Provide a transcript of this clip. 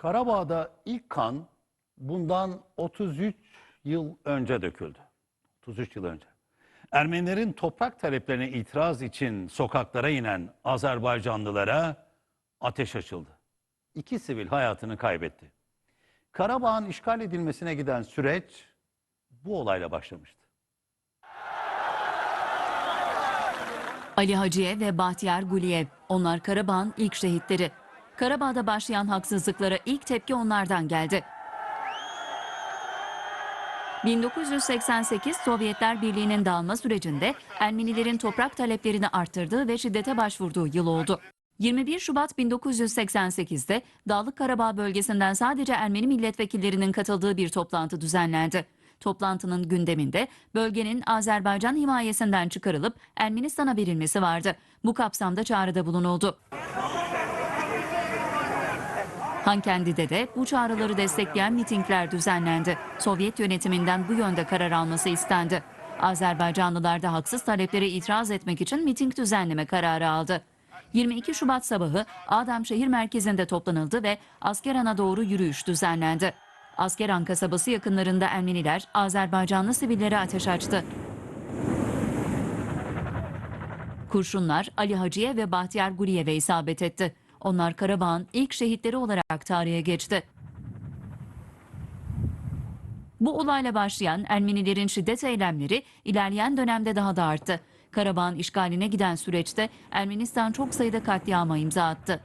Karabağ'da ilk kan bundan 33 yıl önce döküldü. 33 yıl önce. Ermenilerin toprak taleplerine itiraz için sokaklara inen Azerbaycanlılara ateş açıldı. İki sivil hayatını kaybetti. Karabağ'ın işgal edilmesine giden süreç bu olayla başlamıştı. Ali Hacıye ve Bahtiyar Guliyev. Onlar Karabağ'ın ilk şehitleri. Karabağ'da başlayan haksızlıklara ilk tepki onlardan geldi. 1988 Sovyetler Birliği'nin dağılma sürecinde Ermenilerin toprak taleplerini arttırdığı ve şiddete başvurduğu yıl oldu. 21 Şubat 1988'de Dağlık Karabağ bölgesinden sadece Ermeni milletvekillerinin katıldığı bir toplantı düzenlendi. Toplantının gündeminde bölgenin Azerbaycan himayesinden çıkarılıp Ermenistan'a verilmesi vardı. Bu kapsamda çağrıda bulunuldu. Hankendi'de de bu çağrıları destekleyen mitingler düzenlendi. Sovyet yönetiminden bu yönde karar alması istendi. Azerbaycanlılar da haksız taleplere itiraz etmek için miting düzenleme kararı aldı. 22 Şubat sabahı Adem şehir merkezinde toplanıldı ve Askeran'a doğru yürüyüş düzenlendi. Askeran kasabası yakınlarında Ermeniler Azerbaycanlı sivillere ateş açtı. Kurşunlar Ali Hacı'ye ve Bahtiyar Guriyev'e isabet etti. Onlar Karabağ'ın ilk şehitleri olarak tarihe geçti. Bu olayla başlayan Ermenilerin şiddet eylemleri ilerleyen dönemde daha da arttı. Karabağ'ın işgaline giden süreçte Ermenistan çok sayıda katliama imza attı.